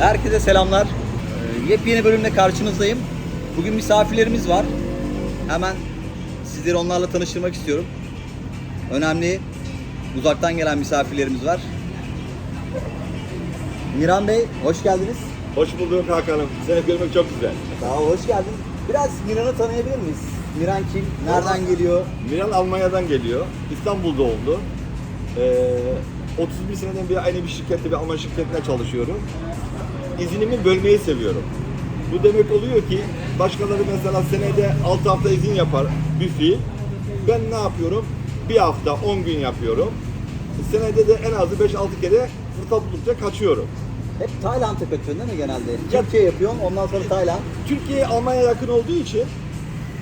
Herkese selamlar. Ee, Yepyeni bölümle karşınızdayım. Bugün misafirlerimiz var. Hemen sizleri onlarla tanıştırmak istiyorum. Önemli uzaktan gelen misafirlerimiz var. Miran Bey, hoş geldiniz. Hoş bulduk Hakan'ım. Seni görmek çok güzel. Sağ ol, hoş geldin. Biraz Miran'ı tanıyabilir miyiz? Miran kim? Nereden geliyor? Miran Almanya'dan geliyor. İstanbul'da oldu. Ee, 31 seneden beri aynı bir şirkette, bir Alman şirketine çalışıyorum. İzinimi bölmeyi seviyorum. Bu demek oluyor ki başkaları mesela senede 6 hafta izin yapar bir fiil. Ben ne yapıyorum? Bir hafta 10 gün yapıyorum. Senede de en azı 5-6 kere fırsat buldukça kaçıyorum. Hep Tayland'a kaçıyorsun değil mi genelde? Ya- Türkiye yapıyorsun, ondan sonra Tayland. Türkiye Almanya yakın olduğu için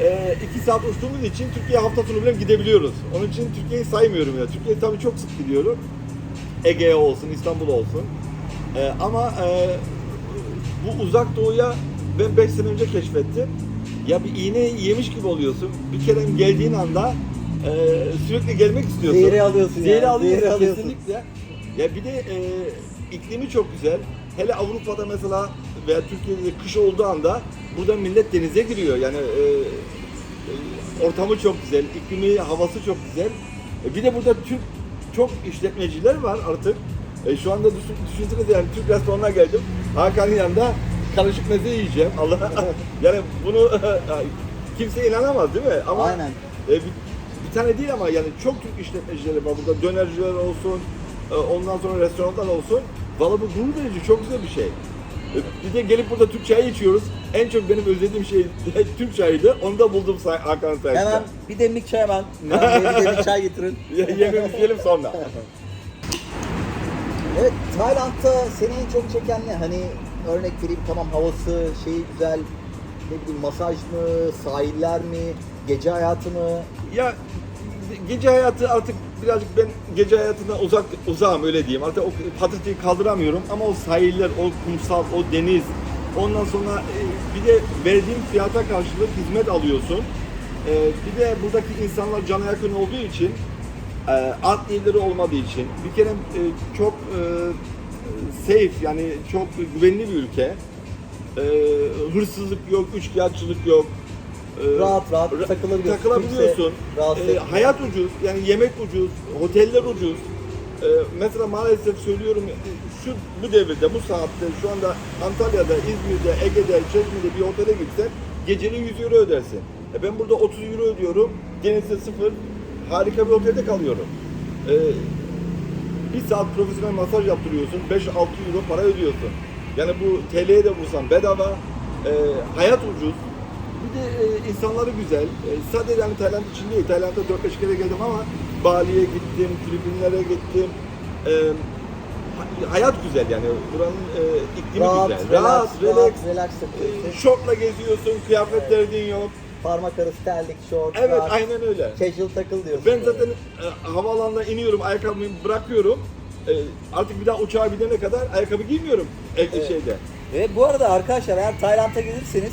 e, iki saat uçtuğumuz için Türkiye hafta sonu bile gidebiliyoruz. Onun için Türkiye'yi saymıyorum ya. Türkiye'yi tabii çok sık gidiyorum. Ege'ye olsun, İstanbul olsun. E, ama e, bu uzak doğuya ben 5 sene önce keşfettim. Ya bir iğne yemiş gibi oluyorsun. Bir kere geldiğin anda e, sürekli gelmek istiyorsun. Zehri alıyorsun Zehri yani, alıyorsun, zehri alıyorsun. kesinlikle. Ya bir de e, iklimi çok güzel. Hele Avrupa'da mesela veya Türkiye'de de kış olduğu anda burada millet denize giriyor. Yani e, e, ortamı çok güzel, iklimi, havası çok güzel. E, bir de burada Türk çok işletmeciler var artık. E, şu anda düşün, düşünsenize yani Türk restoranına geldim. Hakan'ın yanında karışık meze yiyeceğim. Allah yani bunu kimse inanamaz değil mi? Ama Aynen. e, bir, bir tane değil ama yani çok Türk işletmecileri var burada. Dönerciler olsun, e, ondan sonra restoranlar olsun. Valla bu gurur verici, çok güzel bir şey. E, Bir de gelip burada Türk çayı içiyoruz. En çok benim özlediğim şey Türk çayıydı. Onu da buldum say Hakan sayesinde. Hemen bir demlik çay hemen. Bir demlik çay getirin. Ye- Yemeğimizi yiyelim sonra. Evet, Tayland'da seni en çok çeken ne? Hani örnek vereyim tamam havası, şeyi güzel, ne bileyim masaj mı, sahiller mi, gece hayatı mı? Ya gece hayatı artık birazcık ben gece hayatından uzak uzağım öyle diyeyim. Artık o patatesi kaldıramıyorum ama o sahiller, o kumsal, o deniz, ondan sonra e, bir de verdiğim fiyata karşılık hizmet alıyorsun. E, bir de buradaki insanlar cana yakın olduğu için art niyetleri olmadığı için bir kere e, çok e, safe yani çok güvenli bir ülke. E, hırsızlık yok, üçkağıtçılık yok. E, Rahat rahat ra- takılabiliyorsun. takılabiliyorsun. Etmiyor. hayat ucuz, yani yemek ucuz, oteller ucuz. Mesela maalesef söylüyorum şu bu devirde, bu saatte şu anda Antalya'da, İzmir'de, Ege'de, Çeşme'de bir otele gitsen geceli 100 euro ödersin. E ben burada 30 euro ödüyorum, denizde sıfır, harika bir otelde kalıyorum. Ee, bir saat profesyonel masaj yaptırıyorsun, 5-6 euro para ödüyorsun. Yani bu TL'ye de vursan bedava, Ee, hayat ucuz. Bir de e, insanları güzel. E, sadece yani Tayland için değil, Tayland'a 4-5 kere geldim ama Bali'ye gittim, Filipinlere gittim. E, ha- hayat güzel yani, buranın e, iklimi Rahat, güzel. relax, Rahat, rahat, relax. relax E, şortla geziyorsun, kıyafet derdin yok. Parmak arası terlik, şort, Evet, rahat, aynen öyle. casual takıl diyorsun. Ben böyle. zaten e, havaalanına iniyorum, ayakkabımı bırakıyorum. E, artık bir daha uçağa binene kadar ayakkabı giymiyorum e, şeyde. Ve bu arada arkadaşlar eğer Tayland'a gelirseniz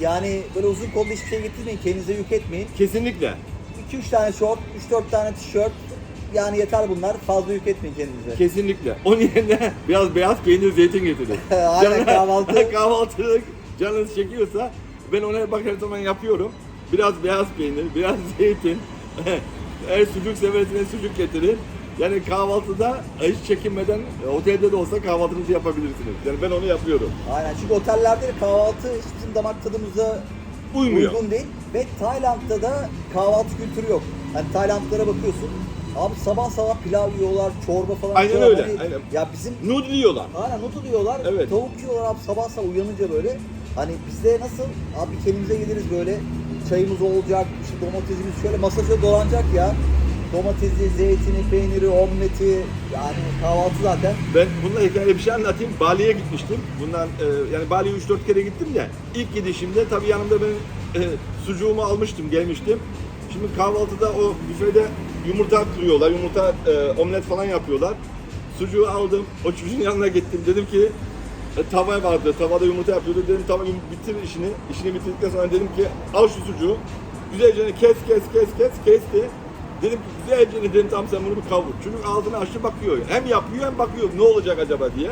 yani böyle uzun kollu hiçbir şey getirmeyin, kendinize yük etmeyin. Kesinlikle. 2-3 tane şort, 3-4 tane tişört yani yeter bunlar. Fazla yük etmeyin kendinize. Kesinlikle. Onun yerine biraz beyaz peynir zeytin getirin. Aynen, kahvaltı. kahvaltılık canınız çekiyorsa ben ona bak her zaman yapıyorum. Biraz beyaz peynir, biraz zeytin. Eğer sucuk severseniz sucuk getirin. Yani kahvaltıda hiç çekinmeden e, otelde de olsa kahvaltınızı yapabilirsiniz. Yani ben onu yapıyorum. Aynen çünkü otellerde de kahvaltı hiç bizim damak tadımıza Uymuyor. uygun değil. Ve Tayland'da da kahvaltı kültürü yok. Hani Taylandlara bakıyorsun. Abi sabah sabah pilav yiyorlar, çorba falan Aynen içiyorlar. öyle, Hani aynen. Ya bizim Noodle yiyorlar. Aynen noodle yiyorlar, Evet. tavuk yiyorlar abi sabah sabah uyanınca böyle. Hani bizde nasıl? Abi kendimize geliriz böyle. Çayımız olacak, işte domatesimiz şöyle masada dolanacak ya. Domatesi, zeytini, peyniri, omleti yani kahvaltı zaten. Ben bununla hikaye bir şey anlatayım. Bali'ye gitmiştim. Bundan e, yani Bali'ye 3-4 kere gittim de ilk gidişimde tabii yanımda ben e, sucuğumu almıştım, gelmiştim. Şimdi kahvaltıda o büfede yumurta kırıyorlar, yumurta e, omlet falan yapıyorlar. Sucuğu aldım, o çocuğun yanına gittim. Dedim ki e, tava vardı, tavada yumurta yapıyordu. Dedim tamam bitir işini. İşini bitirdikten sonra dedim ki al şu sucuğu. Güzelce kes kes kes kes kesti. Dedim ki güzelce dedim tamam sen bunu bir kavur. Çocuk ağzını açtı bakıyor. Hem yapıyor hem bakıyor ne olacak acaba diye.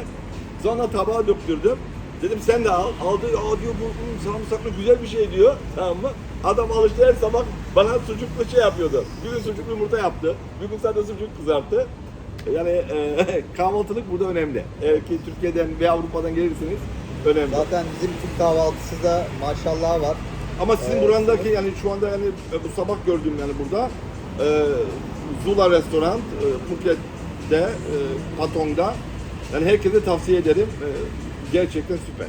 Sonra tabağa döktürdüm. Dedim sen de al. Aldı. Aa diyor bu sarımsaklı güzel bir şey diyor. Tamam mı? Adam alıştı her sabah bana sucuklu şey yapıyordu. Bir gün sucuklu yumurta yaptı. Bir gün sadece sucuk kızarttı. Yani e, kahvaltılık burada önemli. Eğer ki Türkiye'den ve Avrupa'dan gelirseniz önemli. Zaten bizim Türk kahvaltısı da maşallah var. Ama sizin Evet. burandaki yani şu anda yani e, bu sabah gördüm yani burada e, Zula Restoran e, Phuket'te e, Patong'da yani herkese tavsiye ederim. E, gerçekten süper.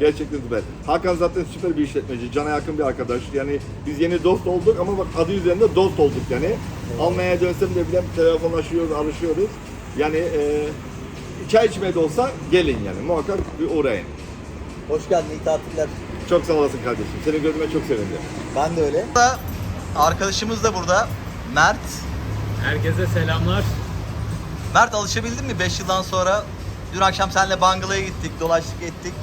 Gerçekten süper. Hakan zaten süper bir işletmeci. Cana yakın bir arkadaş. Yani biz yeni dost olduk ama bak adı üzerinde dost olduk yani. Almanya'ya dönsem de bile telefonlaşıyoruz, arışıyoruz. Yani e, çay içmeye de olsa gelin yani. Muhakkak bir uğrayın. Hoş geldin, iyi tatiller. Çok sağ olasın kardeşim. Seni görmeye çok sevindim. Ben de öyle. Arkadaşımız da burada. Mert. Herkese selamlar. Mert alışabildin mi 5 yıldan sonra? Dün akşam seninle Bangala'ya gittik, dolaştık ettik.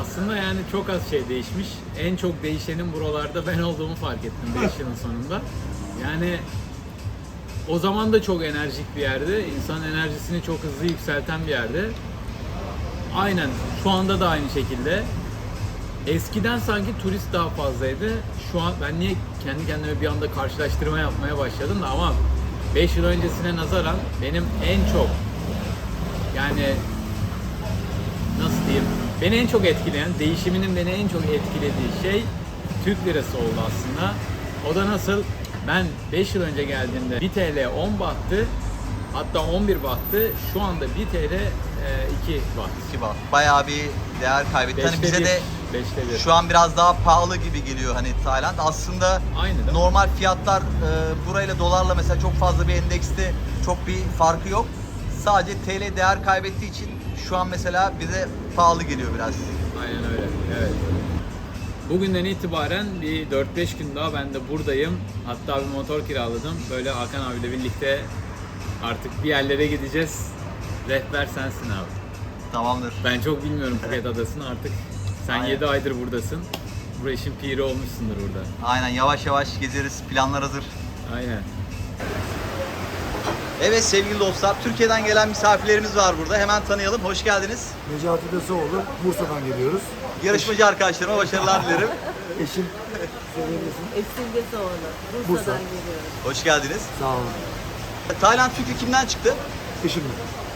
Aslında yani çok az şey değişmiş. En çok değişenin buralarda ben olduğumu fark ettim 5 yılın sonunda. Yani o zaman da çok enerjik bir yerde. İnsan enerjisini çok hızlı yükselten bir yerde. Aynen şu anda da aynı şekilde. Eskiden sanki turist daha fazlaydı. Şu an ben niye kendi kendime bir anda karşılaştırma yapmaya başladım da ama 5 yıl öncesine nazaran benim en çok yani beni en çok etkileyen değişiminin beni en çok etkilediği şey Türk lirası oldu aslında. O da nasıl ben 5 yıl önce geldiğimde 1 TL 10 bahtı hatta 11 bahtı şu anda 1 TL e, 2 baht. İki bak. Bayağı bir değer kaybetti. Hani Beşte bize bir, de beşte bir. şu an biraz daha pahalı gibi geliyor hani Tayland. Aslında Aynı değil mi? normal fiyatlar e, burayla dolarla mesela çok fazla bir endekste çok bir farkı yok. Sadece TL değer kaybettiği için şu an mesela bize pahalı geliyor biraz. Aynen öyle. Evet. Bugünden itibaren bir 4-5 gün daha ben de buradayım. Hatta bir motor kiraladım. Böyle Hakan abiyle birlikte artık bir yerlere gideceğiz. Rehber sensin abi. Tamamdır. Ben çok bilmiyorum Phuket Adası'nı artık. Sen Aynen. 7 aydır buradasın. Bu işin piri olmuşsundur burada. Aynen yavaş yavaş gezeriz. Planlar hazır. Aynen. Evet sevgili dostlar, Türkiye'den gelen misafirlerimiz var burada. Hemen tanıyalım. Hoş geldiniz. Necati Desoğlu, Bursa'dan geliyoruz. Yarışmacı arkadaşlarıma başarılar dilerim. Eşim söyleyebilirsin. Soğanı. Bursa. Bursa'dan geliyoruz. Hoş geldiniz. Sağ olun. Tayland fikri kimden çıktı? Eşimle.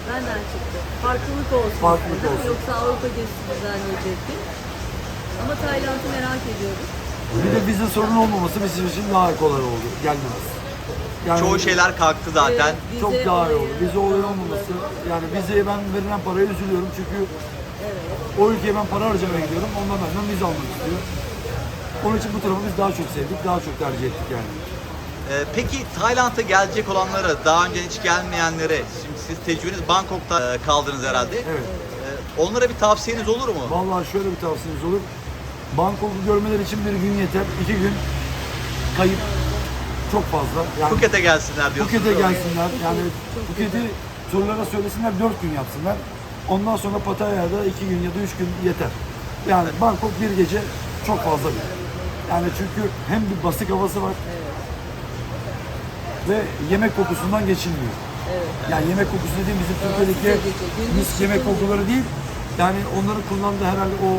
Benden çıktı. Farklılık olsun. Farklılık olsun. Yoksa Avrupa gezisi düzenleyecektik. Ama Tayland'ı merak ediyoruz. Bir de vize sorunu olmaması bizim için daha kolay oldu. Gelmemiz. Yani Çoğu şeyler kalktı zaten. Evet, vize çok daha iyi oldu. Vize olayı olmaması. Yani vizeye ben verilen paraya üzülüyorum çünkü o ülkeye ben para harcamaya gidiyorum. Onlar benden vize almak istiyor. Onun için bu tarafı biz daha çok sevdik, daha çok tercih ettik yani. Ee, peki Tayland'a gelecek olanlara, daha önce hiç gelmeyenlere, şimdi siz tecrübeniz Bangkok'ta e, kaldınız herhalde. Evet. Ee, onlara bir tavsiyeniz olur mu? Vallahi şöyle bir tavsiyemiz olur. Bangkok'u görmeleri için bir gün yeter. iki gün kayıp çok fazla. Yani Phuket'e gelsinler diyorsunuz. Phuket'e gelsinler. Yani Phuket'i turlara söylesinler dört gün yapsınlar. Ondan sonra Pattaya'da iki gün ya da üç gün yeter. Yani Bangkok bir gece çok fazla bir. Yani çünkü hem bir basık havası var ve yemek kokusundan geçilmiyor. Yani yemek kokusu dediğim bizim Türkiye'deki mis yemek kokuları değil. Yani onların kullandığı herhalde o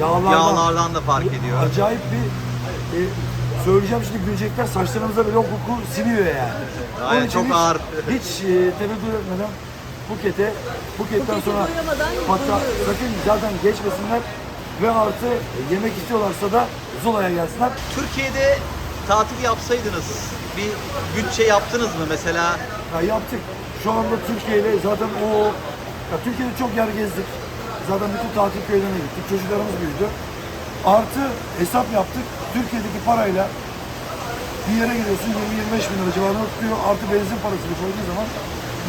yağlardan, Yağlardan da fark ediyor. acayip bir e, söyleyeceğim şimdi gülecekler saçlarımıza bile o koku siniyor yani. Aynen, Onun için çok hiç, ağır. Hiç e, tereddüt etmeden Phuket'e, Phuket'ten sonra doyamadan hatta sakın zaten geçmesinler ve artı yemek istiyorlarsa da Zula'ya gelsinler. Türkiye'de tatil yapsaydınız bir bütçe yaptınız mı mesela? Ya yaptık. Şu anda Türkiye ile zaten o ya Türkiye'de çok yer gezdik. Zaten bütün tatil köylerine gittik. Çocuklarımız büyüdü. Artı hesap yaptık. Türkiye'deki parayla bir yere gidiyorsun 20-25 bin lira civarında tutuyor. Artı benzin parasını koyduğun zaman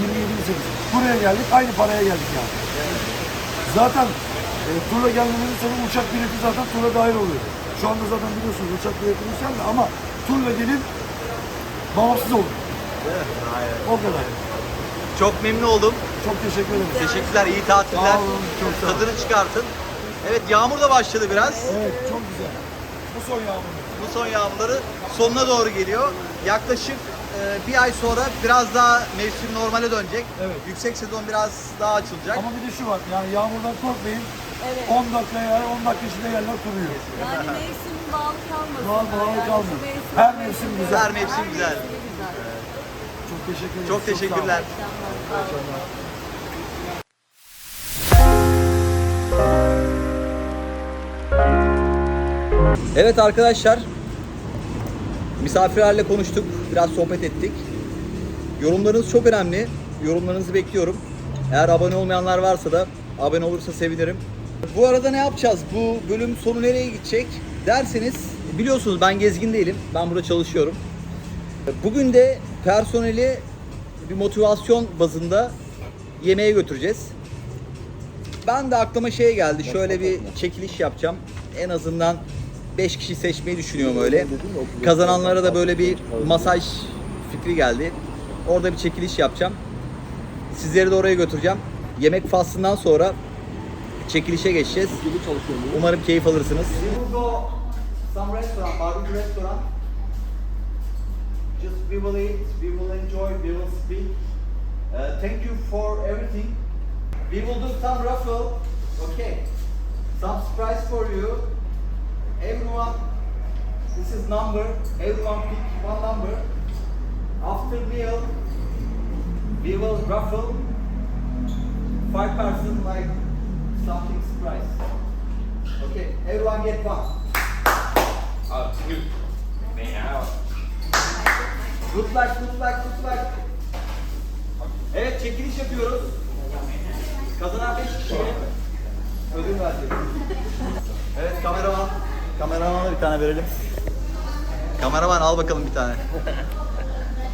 27-28. Buraya geldik. Aynı paraya geldik yani. Zaten e, turla gelmemizin sebebi uçak bileti zaten tura dahil oluyor. Şu anda zaten biliyorsunuz uçak bileti yükseldi ama turla gelin bağımsız olun. O kadar. Çok memnun oldum. Çok teşekkür ederim. Teşekkürler, iyi tatiller. Sağ olun, çok sağ olun. Tadını çıkartın. Evet yağmur da başladı biraz. Evet çok güzel. Bu son yağmur. Bu son yağmurları sonuna doğru geliyor. Yaklaşık e, bir ay sonra biraz daha mevsim normale dönecek. Evet. Yüksek sezon biraz daha açılacak. Ama bir de şu var yani yağmurdan korkmayın. Evet. 10 dakikaya 10 dakika içinde yerler kuruyor. Yani mevsim bağlı kalmasın. Doğal bağlı Yani kalmıyor. şu mevsim- Her mevsim güzel. Her mevsim güzel. güzel. Çok teşekkür ederim. Çok teşekkürler. Sağ Evet arkadaşlar. Misafirlerle konuştuk. Biraz sohbet ettik. Yorumlarınız çok önemli. Yorumlarınızı bekliyorum. Eğer abone olmayanlar varsa da abone olursa sevinirim. Bu arada ne yapacağız? Bu bölüm sonu nereye gidecek derseniz biliyorsunuz ben gezgin değilim. Ben burada çalışıyorum. Bugün de personeli bir motivasyon bazında yemeğe götüreceğiz. Ben de aklıma şey geldi. Şöyle bir çekiliş yapacağım. En azından 5 kişi seçmeyi düşünüyorum öyle. Kazananlara da böyle bir masaj fikri geldi. Orada bir çekiliş yapacağım. Sizleri de oraya götüreceğim. Yemek faslından sonra çekilişe geçeceğiz. Umarım keyif alırsınız. Go some restaurant, barbecue restaurant. Just we will eat, we will enjoy, we will speak. Uh, thank you for everything. We will do some raffle. Okay. Some surprise for you. Everyone, this is number. Everyone pick one number. After meal, we will raffle. Five person like something surprise. Okay, everyone get one. Good luck, good luck, good luck. Evet, çekiliş yapıyoruz. Kazanan 5 kişiye ödül vereceğiz. Evet, kameraman. Kameramana bir tane verelim. Kameraman al bakalım bir tane.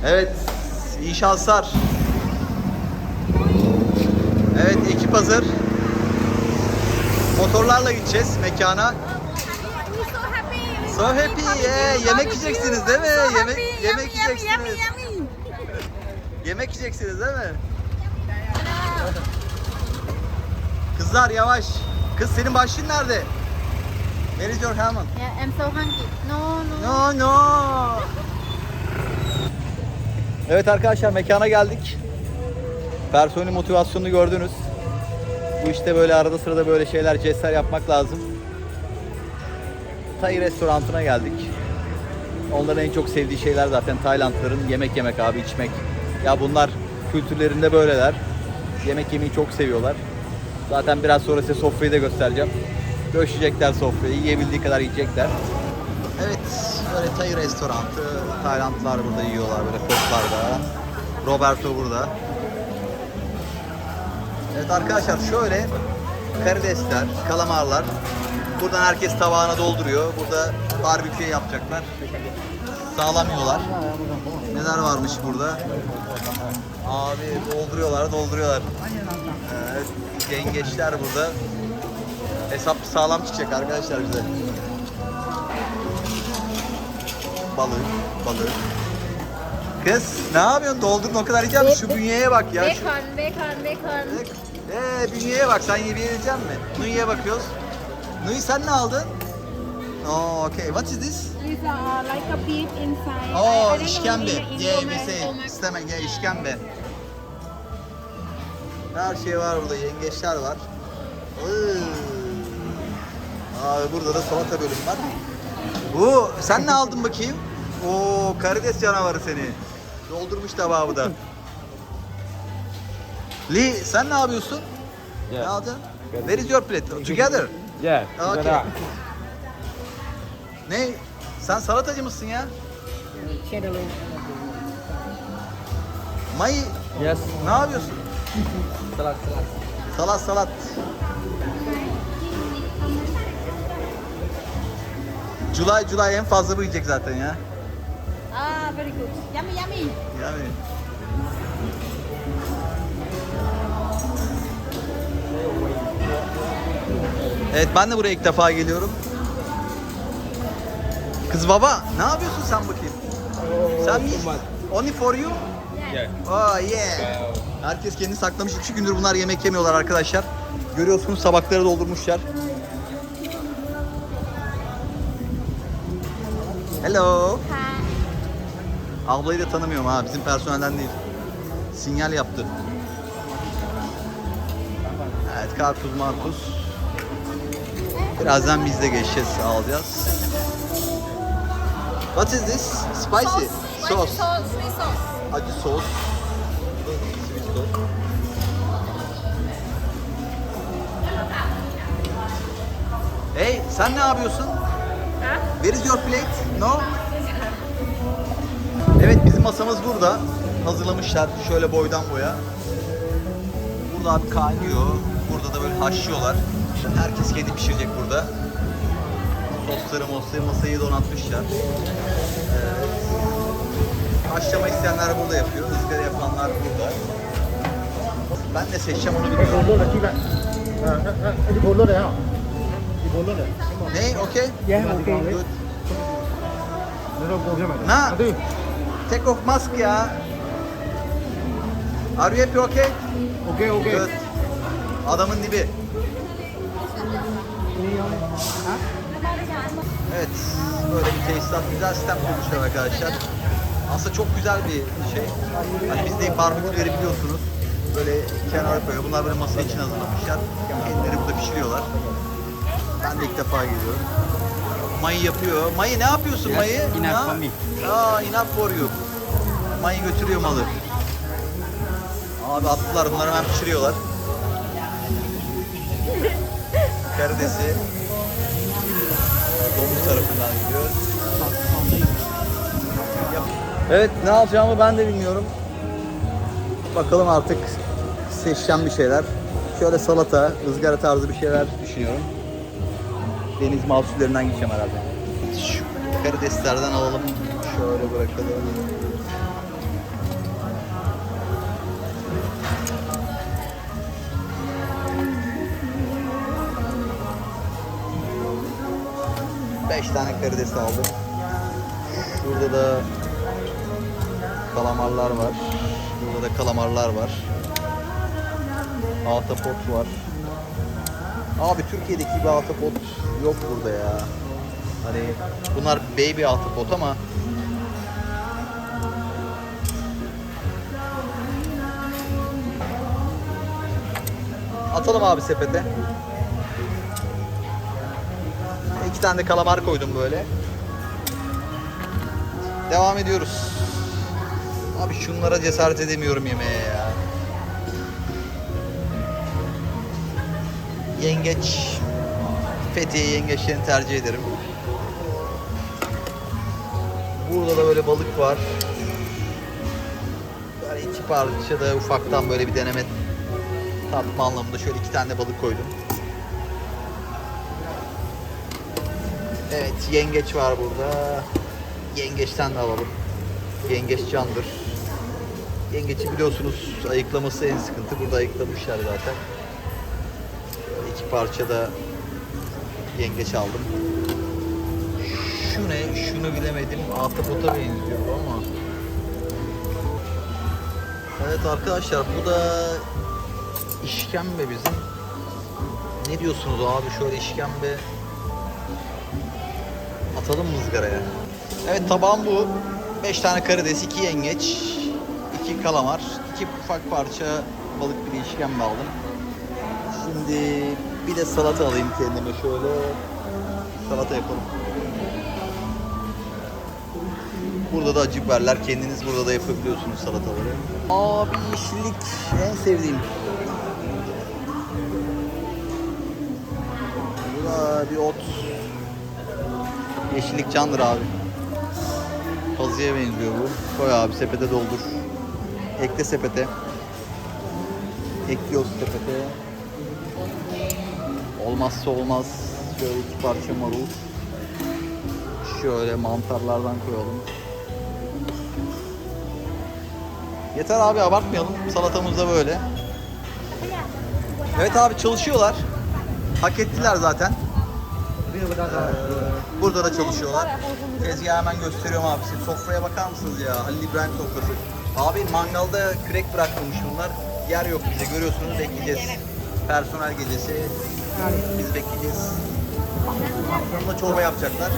Evet, iyi şanslar. Evet, ekip hazır. Motorlarla gideceğiz mekana. So happy. Yeah. Yemek yiyeceksiniz değil mi? Yemek yemek yiyeceksiniz. Yemek yiyeceksiniz değil mi? Kızlar yavaş. Kız senin başlığın nerede? Where is your helmet? Yeah, I'm so hungry. No, no. No no. Evet arkadaşlar mekana geldik. Personel motivasyonunu gördünüz. Bu işte böyle arada sırada böyle şeyler, jestler yapmak lazım. Tay restoranına geldik. Onların en çok sevdiği şeyler zaten Taylandlıların yemek yemek abi içmek. Ya bunlar kültürlerinde böyleler. Yemek yemeyi çok seviyorlar. Zaten biraz sonra size sofrayı da göstereceğim. Döşecekler sofrayı, yiyebildiği kadar yiyecekler. Evet, böyle Tay restoranı. Taylandlılar burada yiyorlar böyle koklarda. Roberto burada. Evet arkadaşlar şöyle karidesler, kalamarlar. Buradan herkes tabağına dolduruyor. Burada barbekü yapacaklar. Sağlam yiyorlar. Neler varmış burada? Abi dolduruyorlar, dolduruyorlar. Evet, yengeçler burada. Hesap sağlam çıkacak arkadaşlar bize. Balık, balık. Kız ne yapıyorsun? Doldurdun o kadar yiyeceğim. Şu bünyeye bak ya. Şu... Bacon, bacon, bacon. Eee bünyeye bak. Sen yiyebilecek misin? Nuyu'ya bakıyoruz. Nuyu sen ne aldın? Oh, okay. What is this? It's uh, like a beef inside. Oh, işkembe. Yeah, we say isteme, yeah, işkembe. Her şey var burada. Yengeçler var. Iıı. Abi burada da salata bölüm var. Bu sen ne aldın bakayım? Oo karides canavarı seni. Doldurmuş tabağı bu da. Lee sen ne yapıyorsun? Ne aldın? Where is your plate? Together. Yeah, Okay. okay. Ne? Sen salatacı mısın ya? May Yes. ne yapıyorsun? Salat, salat. Salat salat. July July en fazla bu yiyecek zaten ya. Ah, very good. Yummy, yummy. Yani. Evet ben de buraya ilk defa geliyorum. Kız baba ne yapıyorsun sen bakayım? Sen mi? Only for you? Yeah. Oh yeah. Herkes kendini saklamış. İki gündür bunlar yemek yemiyorlar arkadaşlar. Görüyorsunuz tabakları doldurmuşlar. Hello. Hi. Ablayı da tanımıyorum ha. Bizim personelden değil. Sinyal yaptı. Evet karpuz marpuz. Birazdan biz de geçeceğiz alacağız. What is this? Spicy. Sauce. Sweet sauce. Acı sos. Sweet sos. Hey sen ne yapıyorsun? Where is your plate? No? Evet bizim masamız burada. Hazırlamışlar şöyle boydan boya. Burada abi kaynıyor. Burada da böyle haşlıyorlar. Herkes kendi pişirecek burada. Sosları mosları masayı donatmışlar. Evet. Haşlama isteyenler burada yapıyor. ızgara yapanlar burada. Ben de seçeceğim onu bilmiyorum. नहीं okay ना take off mask या Are you happy okay? Okay okay. Good. Adamın dibi. Evet, böyle bir tesisat, güzel sistem kurmuşlar arkadaşlar. Aslında çok güzel bir şey. Hani bizde barbeküleri biliyorsunuz. Böyle kenara koyuyor. Bunlar böyle masa için hazırlamışlar. Kendileri burada pişiriyorlar. Ben de ilk defa geliyorum. Mayı yapıyor. Mayı ne yapıyorsun Mayı? enough Ha? for me. Aa, for you. Mayı götürüyor malı. Abi attılar bunları hemen pişiriyorlar. Karidesi domuz tarafından gidiyor. Evet ne alacağımı ben de bilmiyorum. Bakalım artık seçeceğim bir şeyler. Şöyle salata, ızgara tarzı bir şeyler düşünüyorum. Deniz mahsullerinden gideceğim herhalde. Şu karideslerden alalım. Şöyle bırakalım. Beş tane karides aldım. Şurada da kalamarlar var. Burada da kalamarlar var. Ahtapot var. Abi Türkiye'deki gibi ahtapot yok burada ya. Hani bunlar baby ahtapot ama Atalım abi sepete. İki tane de kalamar koydum böyle. Devam ediyoruz. Abi şunlara cesaret edemiyorum yemeğe ya. Yengeç. Fethiye yengeçlerini tercih ederim. Burada da böyle balık var. Böyle iki parça da ufaktan böyle bir deneme tatma anlamında şöyle iki tane balık koydum. Evet yengeç var burada. Yengeçten de alalım. Yengeç candır. Yengeci biliyorsunuz ayıklaması en sıkıntı. Burada ayıklamışlar zaten. İki parça da yengeç aldım. Şu ne? Şunu bilemedim. Ahtapota benziyor ama. Evet arkadaşlar bu da işkembe bizim. Ne diyorsunuz abi şöyle işkembe atalım mı ızgaraya? Evet tabağım bu. 5 tane karides, 2 yengeç, 2 kalamar, 2 ufak parça balık bir işkembe aldım. Şimdi bir de salata alayım kendime şöyle. Salata yapalım. Burada da acı. Kendiniz burada da yapabiliyorsunuz salataları. Abi yeşillik en sevdiğim. Bu da bir ot. Yeşillik candır abi. Kazıya benziyor bu. Koy abi sepete doldur. Ekle sepete. Ekliyoruz sepete. Olmazsa olmaz. Şöyle iki parça marul. Şöyle mantarlardan koyalım. Yeter abi abartmayalım. Salatamız da böyle. Evet abi çalışıyorlar. Hak ettiler zaten. Ee, Burada da çalışıyorlar. Tezgahı hemen gösteriyorum abi size. Sofraya bakar mısınız ya? Halil İbrahim sofrası. Abi mangalda krek bırakmamış bunlar. Yer yok bize görüyorsunuz bekleyeceğiz. Personel gecesi. Biz bekleyeceğiz. Burada çorba yapacaklar.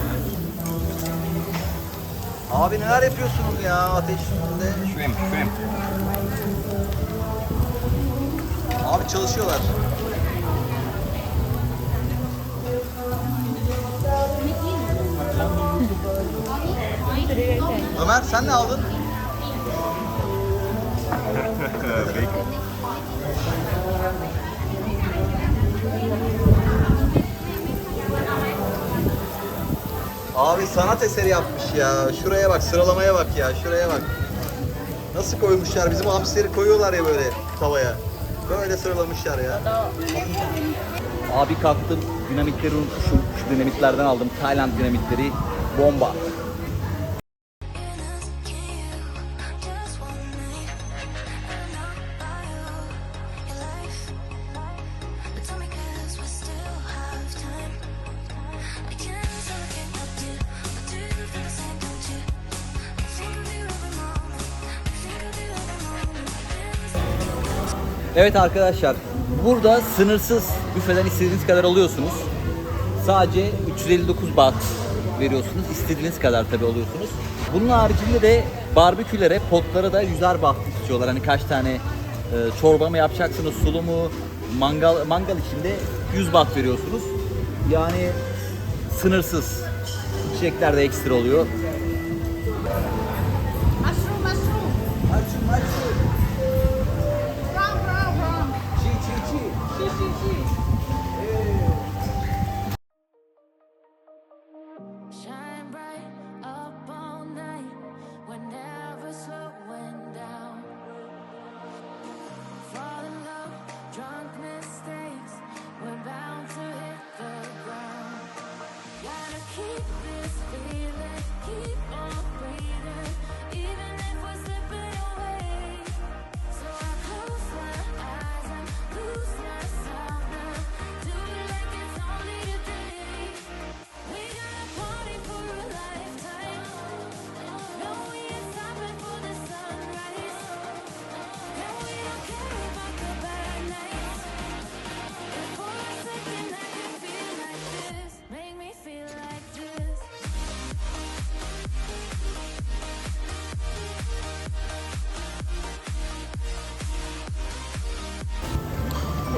Abi neler yapıyorsunuz ya ateş üstünde? Shrimp, shrimp. Abi çalışıyorlar. Ömer sen ne aldın? Abi sanat eseri yapmış ya. Şuraya bak, sıralamaya bak ya. Şuraya bak. Nasıl koymuşlar? Bizim hamsileri koyuyorlar ya böyle tavaya. Böyle sıralamışlar ya. Abi kalktım. Dinamitleri unutmuşum. Şu dinamitlerden aldım. Tayland dinamitleri. Bomba. Evet arkadaşlar. Burada sınırsız büfeden istediğiniz kadar alıyorsunuz. Sadece 359 baht veriyorsunuz. İstediğiniz kadar tabi alıyorsunuz. Bunun haricinde de barbekülere, potlara da 100'er baht istiyorlar. Hani kaç tane e, çorba mı yapacaksınız, sulu mu, mangal mangal içinde 100 baht veriyorsunuz. Yani sınırsız. İçecekler de ekstra oluyor.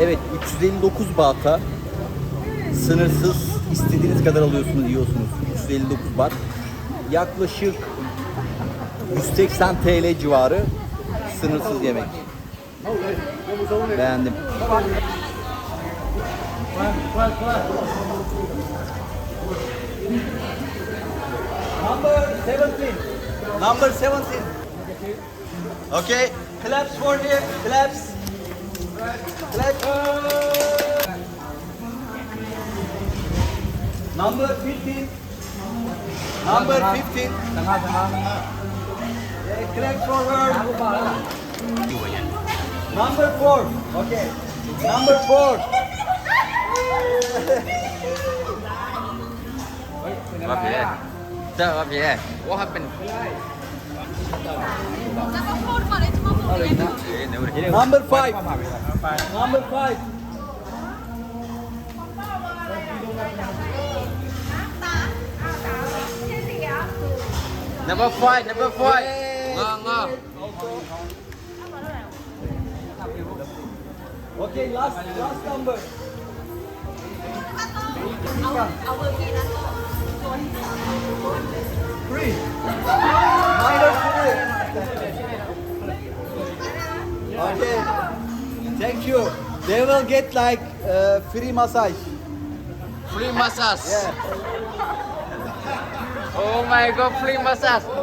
Evet 359 bahta sınırsız istediğiniz kadar alıyorsunuz yiyorsunuz. 359 baht. Yaklaşık 180 TL civarı sınırsız yemek. Beğendim. Number 17. Number 17. Okay. Claps for him. Claps. Clap. Number 15. Number 15. Yeah, clap for her. Number 4. Okay. Number 4. What is that? Sir, what is that? What happened? Number 5. Number 5. Number five, number five. Ngon, ngon. Okay, last last number. Three. Minus three. Okay. Thank you. They will get like uh, free massage. Free massage. Yeah. Oh my god, free massage.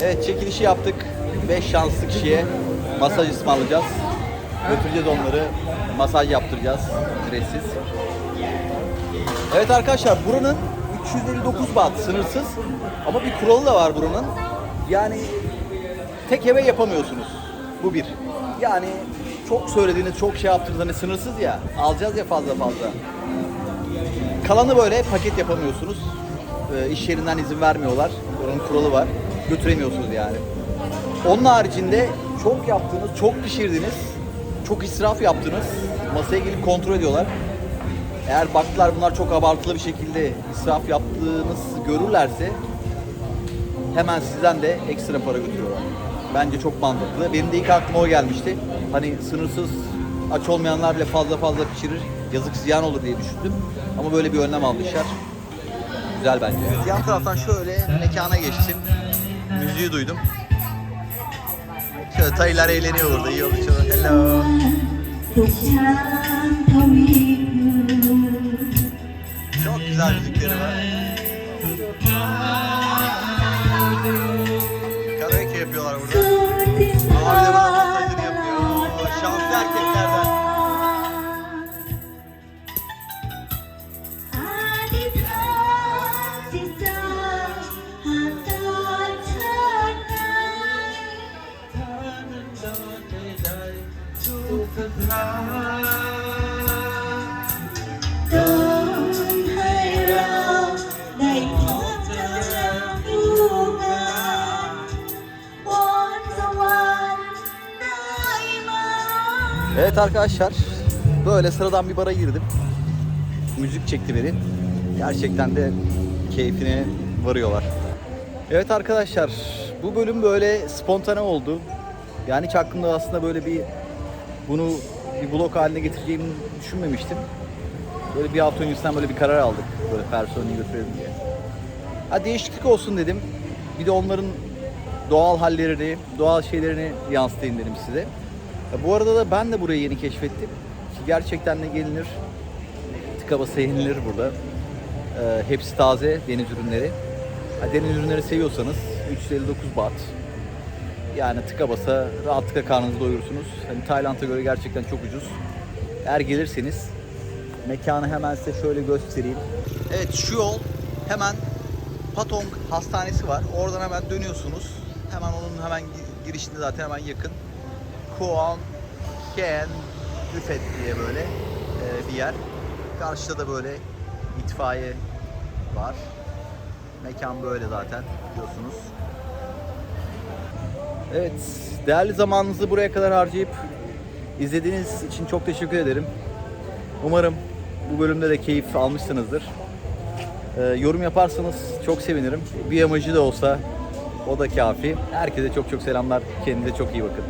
Evet çekilişi yaptık. 5 şanslı kişiye masaj ısmarlayacağız. Götüreceğiz onları. Masaj yaptıracağız. Ücretsiz. Evet arkadaşlar buranın 359 baht sınırsız. Ama bir kuralı da var buranın. Yani tek eve yapamıyorsunuz. Bu bir. Yani çok söylediğiniz, çok şey yaptığınız hani sınırsız ya. Alacağız ya fazla fazla. Kalanı böyle paket yapamıyorsunuz. Ee, iş yerinden izin vermiyorlar. Oranın kuralı var. Götüremiyorsunuz yani. Onun haricinde çok yaptınız, çok pişirdiniz, çok israf yaptınız. masaya gelip kontrol ediyorlar. Eğer baktılar bunlar çok abartılı bir şekilde israf yaptığınız görürlerse hemen sizden de ekstra para götürüyorlar. Bence çok mantıklı. Benim de ilk aklıma o gelmişti. Hani sınırsız aç olmayanlar bile fazla fazla pişirir. Yazık ziyan olur diye düşündüm. Ama böyle bir önlem almışlar. Güzel bence. Yan taraftan şöyle mekana geçtim. Müziği duydum. Şöyle tayılar eğleniyor burada. İyi oldu. Hello. Güzel müzikleri var. Karaoke yapıyorlar burada. Abi de burada masajını yapıyor. Şanslı erkeklerden. Evet arkadaşlar böyle sıradan bir bara girdim. Müzik çekti beni. Gerçekten de keyfine varıyorlar. Evet arkadaşlar bu bölüm böyle spontane oldu. Yani hiç aklımda aslında böyle bir bunu bir vlog haline getireceğimi düşünmemiştim. Böyle bir hafta öncesinden böyle bir karar aldık. Böyle personeli götürelim diye. Ha değişiklik olsun dedim. Bir de onların doğal hallerini, doğal şeylerini yansıtayım dedim size. Ya bu arada da ben de burayı yeni keşfettim. Gerçekten de gelinir. Tıka basa yenilir burada. Ee, hepsi taze deniz ürünleri. Ha, deniz ürünleri seviyorsanız 359 baht. Yani tıka basa rahatlıkla karnınızı doyurursunuz. Hani Tayland'a göre gerçekten çok ucuz. Eğer gelirseniz mekanı hemen size şöyle göstereyim. Evet şu yol hemen Patong Hastanesi var. Oradan hemen dönüyorsunuz. Hemen onun hemen gi- girişinde zaten hemen yakın. Kuan Ken Büfet diye böyle e, bir yer. Karşıda da böyle itfaiye var. Mekan böyle zaten biliyorsunuz. Evet, değerli zamanınızı buraya kadar harcayıp izlediğiniz için çok teşekkür ederim. Umarım bu bölümde de keyif almışsınızdır. Ee, yorum yaparsanız çok sevinirim. Bir amacı da olsa o da kafi. Herkese çok çok selamlar. Kendinize çok iyi bakın.